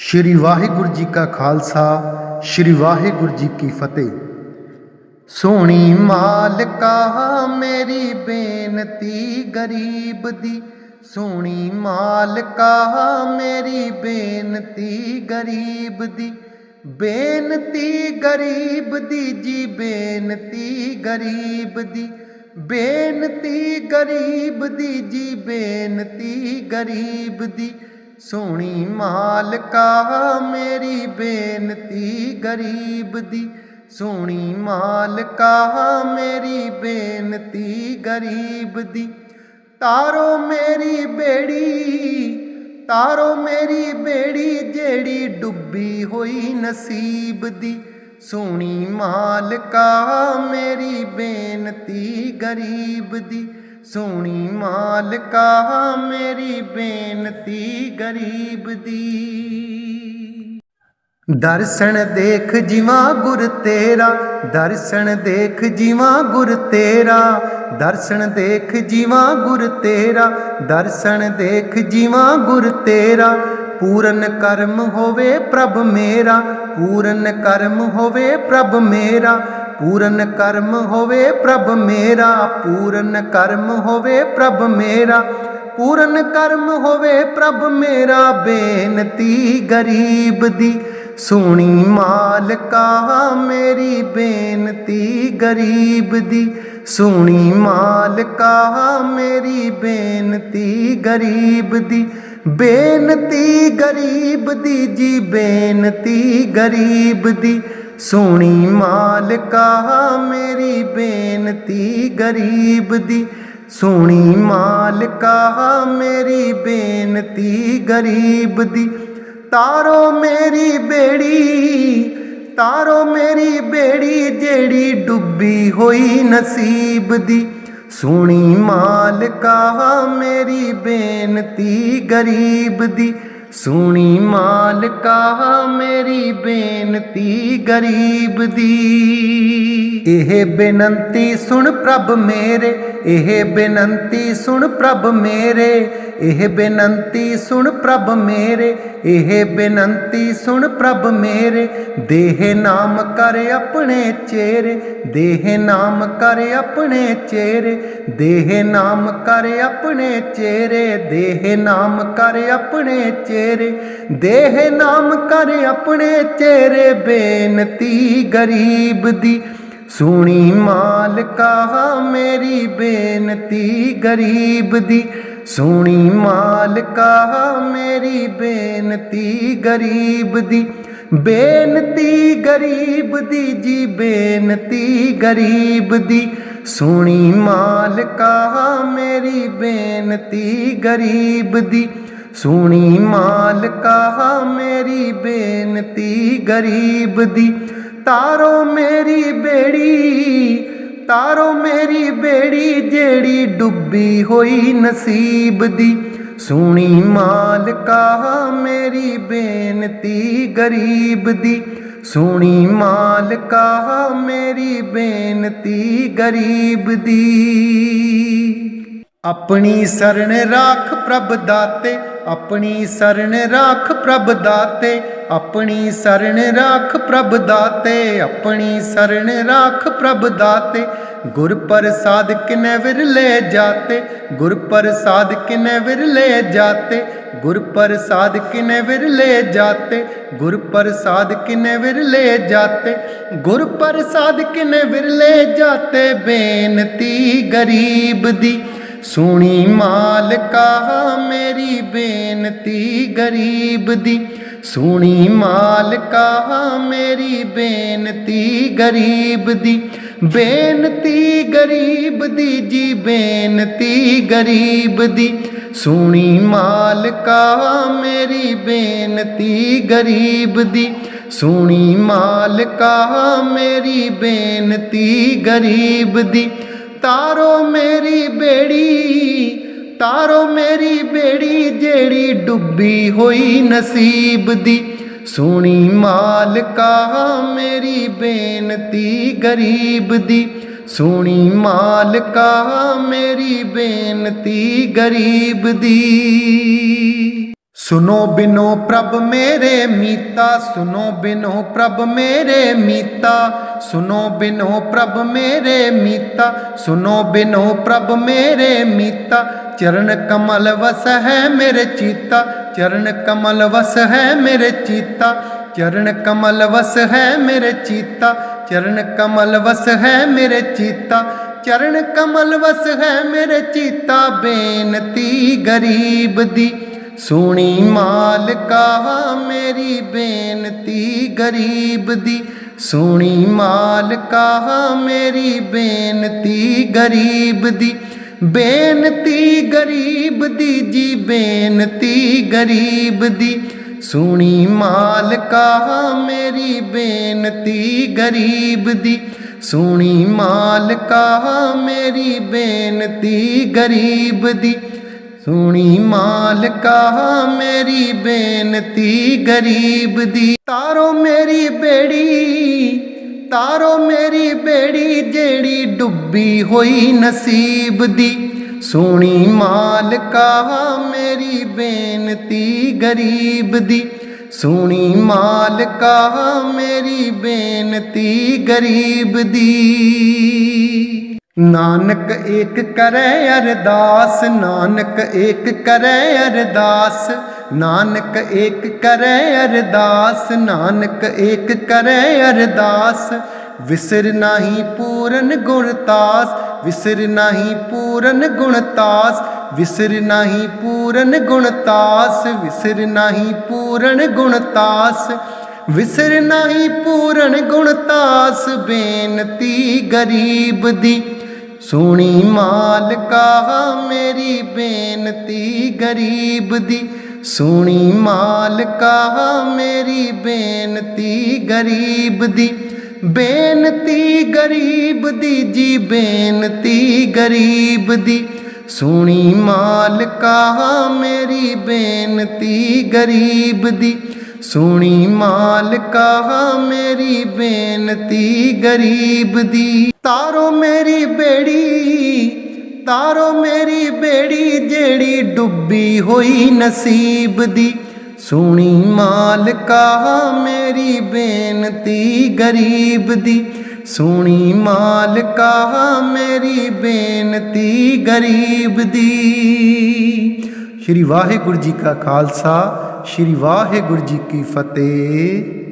ਸ਼੍ਰੀ ਵਾਹਿਗੁਰੂ ਜੀ ਕਾ ਖਾਲਸਾ, ਸ਼੍ਰੀ ਵਾਹਿਗੁਰੂ ਜੀ ਕੀ ਫਤਿਹ। ਸੋਹਣੀ ਮਾਲਕਾ, ਮੇਰੀ ਬੇਨਤੀ ਗਰੀਬ ਦੀ। ਸੋਹਣੀ ਮਾਲਕਾ, ਮੇਰੀ ਬੇਨਤੀ ਗਰੀਬ ਦੀ। ਬੇਨਤੀ ਗਰੀਬ ਦੀ ਜੀ, ਬੇਨਤੀ ਗਰੀਬ ਦੀ। ਬੇਨਤੀ ਗਰੀਬ ਦੀ ਜੀ, ਬੇਨਤੀ ਗਰੀਬ ਦੀ। ਸੋਹਣੀ ਮਾਲਕਾ, ਮੇਰੀ ਬੇਨਤੀ ਗਰੀਬ ਦੀ। ਸੋਹਣੀ ਮਾਲਕਾ, ਮੇਰੀ ਬੇਨਤੀ ਗਰੀਬ ਦੀ। ਤਾਰੋ ਮੇਰੀ ਬੇੜੀ, ਤਾਰੋ ਮੇਰੀ ਬੇੜੀ ਜਿਹੜੀ ਡੁੱਬੀ ਹੋਈ ਨਸੀਬ ਦੀ। ਸੋਹਣੀ ਮਾਲਕਾ, ਮੇਰੀ ਬੇਨਤੀ ਗਰੀਬ ਦੀ। ਸੋਹਣੀ ਮਾਲਕਾ, ਮੇਰੀ ਬੇਨਤੀ ਗਰੀਬ ਦੀ। ਦਰਸ਼ਨ ਦੇਖ ਜਿਵਾ ਗੁਰ ਤੇਰਾ, ਦਰਸ਼ਨ ਦੇਖ ਜਿਵਾ ਗੁਰ ਤੇਰਾ। ਦਰਸ਼ਨ ਦੇਖ ਜਿਵਾ ਗੁਰ ਤੇਰਾ, ਦਰਸ਼ਨ ਦੇਖ ਜਿਵਾ ਗੁਰ ਤੇਰਾ। ਪੂਰਨ ਕਰਮ ਹੋਵੇ ਪ੍ਰਭ ਮੇਰਾ, ਪੂਰਨ ਕਰਮ ਹੋਵੇ ਪ੍ਰਭ ਮੇਰਾ। ਪੂਰਨ ਕਰਮ ਹੋਵੇ ਪ੍ਰਭ ਮੇਰਾ, ਪੂਰਨ ਕਰਮ ਹੋਵੇ ਪ੍ਰਭ ਮੇਰਾ, ਪੂਰਨ ਕਰਮ ਹੋਵੇ ਪ੍ਰਭ ਮੇਰਾ, ਬੇਨਤੀ ਗਰੀਬ ਦੀ ਸੋਹਣੀ ਮਾਲਕਾ ਮੇਰੀ, ਬੇਨਤੀ ਗਰੀਬ ਦੀ ਸੋਹਣੀ ਮਾਲਕਾ ਮੇਰੀ, ਬੇਨਤੀ ਗਰੀਬ ਦੀ, ਬੇਨਤੀ ਗਰੀਬ ਦੀ ਜੀ, ਬੇਨਤੀ ਗਰੀਬ ਦੀ। ਸੋਹਣੀ ਮਾਲਕਾ, ਮੇਰੀ ਬੇਨਤੀ ਗਰੀਬ ਦੀ। ਸੋਹਣੀ ਮਾਲਕਾ, ਮੇਰੀ ਬੇਨਤੀ ਗਰੀਬ ਦੀ। ਤਾਰੋ ਮੇਰੀ ਬੇੜੀ, ਤਾਰੋ ਮੇਰੀ ਬੇੜੀ ਜਿਹੜੀ ਡੁੱਬੀ ਹੋਈ ਨਸੀਬ ਦੀ। ਸੋਹਣੀ ਮਾਲਕਾ, ਮੇਰੀ ਬੇਨਤੀ ਗਰੀਬ ਦੀ। ਸੋਹਣੀ ਮਾਲਕਾ ਮੇਰੀ ਬੇਨਤੀ ਗਰੀਬ ਦੀ। ਇਹ ਬੇਨੰਤੀ ਸੁਣ ਪ੍ਰਭ ਮੇਰੇ, ਇਹ ਬੇਨੰਤੀ ਸੁਣ ਪ੍ਰਭ ਮੇਰੇ, ਇਹ ਬੇਨੰਤੀ ਸੁਣ ਪ੍ਰਭ ਮੇਰੇ, ਇਹ ਬੇਨੰਤੀ ਸੁਣ ਪ੍ਰਭ ਮੇਰੇ। ਦੇਹ ਨਾਮ ਕਰ ਆਪਣੇ ਚੇਰੇ, ਦੇਹ ਨਾਮ ਕਰ ਆਪਣੇ ਚੇਰੇ, ਦੇਹ ਨਾਮ ਕਰ ਆਪਣੇ ਚਿਹਰੇ ਦੇਹ ਨਾਮ ਕਰ ਆਪਣੇ ਚੇਰੇ, ਦੇਹ ਨਾਮ ਕਰ ਆਪਣੇ ਚਿਹਰੇ ਬੇਨਤੀ ਗਰੀਬ ਦੀ ਸੋਹਣੀ ਮਾਲਕਾ, ਮੇਰੀ ਬੇਨਤੀ ਗਰੀਬ ਦੀ। ਸੋਹਣੀ ਮਾਲਕਾ, ਮੇਰੀ ਬੇਨਤੀ ਗਰੀਬ ਦੀ। ਬੇਨਤੀ ਗਰੀਬ ਦੀ ਜੀ, ਬੇਨਤੀ ਗਰੀਬ ਦੀ। ਸੋਹਣੀ ਮਾਲਕਾ, ਮੇਰੀ ਬੇਨਤੀ ਗਰੀਬ ਦੀ। ਸੋਹਣੀ ਮਾਲਕਾ, ਮੇਰੀ ਬੇਨਤੀ ਗਰੀਬ ਦੀ। ਤਾਰੋ ਮੇਰੀ ਬੇੜੀ, ਤਾਰੋ ਮੇਰੀ ਬੇੜੀ ਜਿਹੜੀ ਡੁੱਬੀ ਹੋਈ ਨਸੀਬ ਦੀ। ਸੋਹਣੀ ਮਾਲਕਾ, ਮੇਰੀ ਬੇਨਤੀ ਗਰੀਬ ਦੀ। ਸੋਹਣੀ ਮਾਲਕਾ, ਮੇਰੀ ਬੇਨਤੀ ਗਰੀਬ ਦੀ। ਆਪਣੀ ਸਰਣ ਰੱਖ ਪ੍ਰਭ ਦਾਤੇ, ਆਪਣੀ ਸਰਣ ਰੱਖ ਪ੍ਰਭ ਦਾਤੇ। ਆਪਣੀ ਸਰਣ ਰਾਖ ਪ੍ਰਭ ਦਾਤੇ, ਆਪਣੀ ਸਰਣ ਰਾਖ ਪ੍ਰਭ ਦਾਤੇ। ਗੁਰ ਪ੍ਰਸਾਦ ਕਿਨੇ ਵਿਰਲੇ ਜਾਤੇ ਗੁਰ ਪ੍ਰਸਾਦ ਕਿਨੇ ਵਿਰਲੇ ਜਾਤੇ ਗੁਰ ਪ੍ਰਸਾਦ ਕਿਨੇ ਵਿਰਲੇ ਜਾਤੇ ਗੁਰ ਪ੍ਰਸਾਦ ਕਿਨੇ ਵਿਰਲੇ ਜਾਤੇ ਗੁਰ ਪ੍ਰਸਾਦ ਕਿਨੇ ਵਿਰਲੇ ਜਾਤੇ, ਬੇਨਤੀ ਗਰੀਬ ਦੀ। ਸੋਹਣੀ ਮਾਲਕਾ, ਮੇਰੀ ਬੇਨਤੀ ਗਰੀਬ ਦੀ। ਸੋਹਣੀ ਮਾਲਕਾ ਮੇਰੀ ਬੇਨਤੀ ਗਰੀਬ ਦੀ, ਬੇਨਤੀ ਗਰੀਬ ਦੀ ਜੀ, ਬੇਨਤੀ ਗਰੀਬ ਦੀ। ਸੋਹਣੀ ਮਾਲਕਾ ਮੇਰੀ ਬੇਨਤੀ ਗਰੀਬ ਦੀ, ਸੋਹਣੀ ਮਾਲਕਾ ਮੇਰੀ ਬੇਨਤੀ ਗਰੀਬ ਦੀ। ਤਾਰੋ ਮੇਰੀ ਬੇੜੀ ਤਾਰੋ ਮੇਰੀ ਬੇੜੀ ਜਿਹੜੀ ਡੁੱਬੀ ਹੋਈ ਨਸੀਬ ਦੀ। ਸੋਹਣੀ ਮਾਲਕਾ, ਮੇਰੀ ਬੇਨਤੀ ਗਰੀਬ ਦੀ। ਸੋਹਣੀ ਮਾਲਕਾ, ਮੇਰੀ ਬੇਨਤੀ ਗਰੀਬ ਦੀ। ਸੁਨੋ ਬਿਨੋ ਪ੍ਰਭ ਮੇਰੇ ਮੀਤਾ, ਸੁਨੋ ਬਿਨੋ ਪ੍ਰਭ ਮੇਰੇ ਮੀਤਾ, ਸੁਨੋ ਬਿਨੋ ਪ੍ਰਭ ਮੇਰੇ ਮੀਤਾ, ਸੁਨੋ ਬਿਨੋ ਪ੍ਰਭ ਮੇਰੇ ਮੀਤਾ। ਚਰਨ ਕਮਲ ਵਸ ਹੈ ਮੇਰੇ ਚੀਤਾ, ਚਰਨ ਕਮਲ ਵਸ ਹੈ ਮੇਰੇ ਚੀਤਾ, ਚਰਨ ਕਮਲ ਵਸ ਹੈ ਮੇਰੇ ਚੀਤਾ, ਚਰਨ ਕਮਲ ਵਸ ਹੈ ਮੇਰੇ ਚੀਤਾ, ਚਰਨ ਕਮਲ ਵਸ ਹੈ ਮੇਰੇ ਚੀਤਾ। ਬੇਨਤੀ ਗਰੀਬ ਦੀ ਸੁਣੀ ਮਾਲਕਾ ਮੇਰੀ ਬੇਨਤੀ, ਗਰੀਬ ਦੀ। ਸੁਣੀ ਮਾਲਕਾ ਮੇਰੀ ਬੇਨਤੀ, ਗਰੀਬ ਦੀ। ਬੇਨਤੀ ਗਰੀਬ ਦੀ ਜੀ, ਬੇਨਤੀ ਗਰੀਬ ਦੀ। ਸੁਣੀ ਮਾਲਕਾ ਮੇਰੀ ਬੇਨਤੀ, ਗਰੀਬ ਦੀ। ਸੁਣੀ ਮਾਲਕਾ ਮੇਰੀ ਬੇਨਤੀ, ਗਰੀਬ ਦੀ। ਸੁਣੀ ਮਾਲਕਾ ਮੇਰੀ ਬੇਨਤੀ ਗਰੀਬ ਦੀ। ਤਾਰੋ ਮੇਰੀ ਬੇੜੀ, ਤਾਰੋ ਮੇਰੀ ਬੇੜੀ ਜਿਹੜੀ ਡੁੱਬੀ ਹੋਈ ਨਸੀਬ ਦੀ। ਸੁਣੀ ਮਾਲਕਾ ਮੇਰੀ ਬੇਨਤੀ ਗਰੀਬ ਦੀ। ਸੁਣੀ ਮਾਲਕਾ ਮੇਰੀ ਬੇਨਤੀ ਗਰੀਬ ਦੀ। ਨਾਨਕ ਏਕ ਕਰੈ ਅਰਦਾਸ, ਨਾਨਕ ਏਕ ਕਰੈ ਅਰਦਾਸ, ਨਾਨਕ ਏਕ ਕਰੈ ਅਰਦਾਸ, ਨਾਨਕ ਏਕ ਕਰੈ ਅਰਦਾਸ। ਵਿਸਰ ਨਾਹੀ ਪੂਰਨ ਗੁਣਤਾਸ ਵਿਸਰ ਨਾਹੀ ਪੂਰਨ ਗੁਣਤਾਸ ਵਿਸਰ ਨਾਹੀ ਪੂਰਨ ਗੁਣਤਾਸ ਵਿਸਰ ਨਾਹੀ ਪੂਰਨ ਗੁਣਤਾਸ ਵਿਸਰ ਨਾਹੀ ਪੂਰਨ ਗੁਣਤਾਸ ਬੇਨਤੀ ਗਰੀਬ ਦੀ ਸੁਣੀ ਮਾਲਕਾ, ਮੇਰੀ ਬੇਨਤੀ ਗਰੀਬ ਦੀ। ਸੁਣੀ ਮਾਲਕਾ, ਮੇਰੀ ਬੇਨਤੀ ਗਰੀਬ ਦੀ। ਬੇਨਤੀ ਗਰੀਬ ਦੀ ਜੀ, ਬੇਨਤੀ ਗਰੀਬ ਦੀ। ਸੁਣੀ ਮਾਲਕਾ, ਮੇਰੀ ਬੇਨਤੀ ਗਰੀਬ ਦੀ। ਸੁਣੀ ਮਾਲਕਾ, ਮੇਰੀ ਬੇਨਤੀ ਗਰੀਬ ਦੀ। ਤਾਰੋ ਮੇਰੀ ਬੇੜੀ, ਤਾਰੋ ਮੇਰੀ ਬੇੜੀ ਜਿਹੜੀ ਡੁੱਬੀ ਹੋਈ ਨਸੀਬ ਦੀ। ਸੁਣੀ ਮਾਲਕਾ ਮੇਰੀ ਬੇਨਤੀ ਗਰੀਬ ਦੀ। ਸੁਣੀ ਮਾਲਕਾ ਮੇਰੀ ਬੇਨਤੀ ਗਰੀਬ ਦੀ। ਸ਼੍ਰੀ ਵਾਹਿਗੁਰੂ ਜੀ ਕਾ ਖਾਲਸਾ, ਸ਼੍ਰੀ ਵਾਹਿਗੁਰੂ ਜੀ ਕੀ ਫਤਿਹ।